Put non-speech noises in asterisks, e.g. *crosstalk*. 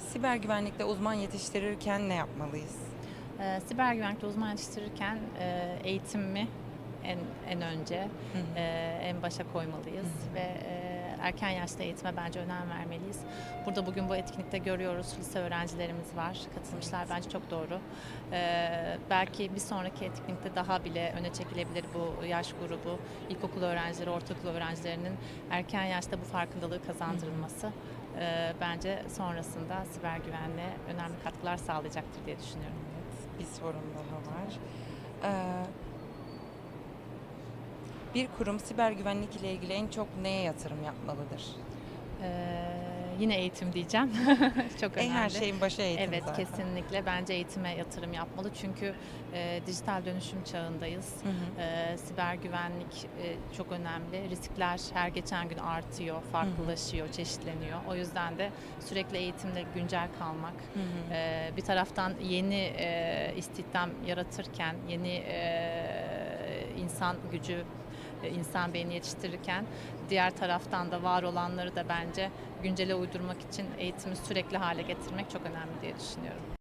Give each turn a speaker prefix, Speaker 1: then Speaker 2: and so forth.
Speaker 1: siber güvenlikte uzman yetiştirirken ne yapmalıyız?
Speaker 2: Ee, siber güvenlikte uzman yetiştirirken e, eğitimimi en en önce e, en başa koymalıyız ve e, erken yaşta eğitime bence önem vermeliyiz. Burada bugün bu etkinlikte görüyoruz lise öğrencilerimiz var. Katılmışlar bence çok doğru. Ee, belki bir sonraki etkinlikte daha bile öne çekilebilir bu yaş grubu. İlkokul öğrencileri, ortaokul öğrencilerinin erken yaşta bu farkındalığı kazandırılması e, bence sonrasında siber güvenliğe önemli katkılar sağlayacaktır diye düşünüyorum.
Speaker 1: Bir sorun daha var. Ee, bir kurum siber güvenlik ile ilgili en çok neye yatırım yapmalıdır?
Speaker 2: Ee, yine eğitim diyeceğim. *laughs* Çok
Speaker 1: En
Speaker 2: önemli.
Speaker 1: her şeyin başı eğitim
Speaker 2: Evet
Speaker 1: zaten.
Speaker 2: kesinlikle bence eğitime yatırım yapmalı çünkü e, dijital dönüşüm çağındayız.
Speaker 1: Hı hı.
Speaker 2: E, siber güvenlik e, çok önemli. Riskler her geçen gün artıyor, farklılaşıyor, çeşitleniyor. O yüzden de sürekli eğitimde güncel kalmak,
Speaker 1: Hı hı.
Speaker 2: e, bir taraftan yeni e, istihdam yaratırken, yeni e, insan gücü, e, insan beyni yetiştirirken diğer taraftan da var olanları da bence güncele uydurmak için eğitimi sürekli hale getirmek çok önemli diye düşünüyorum.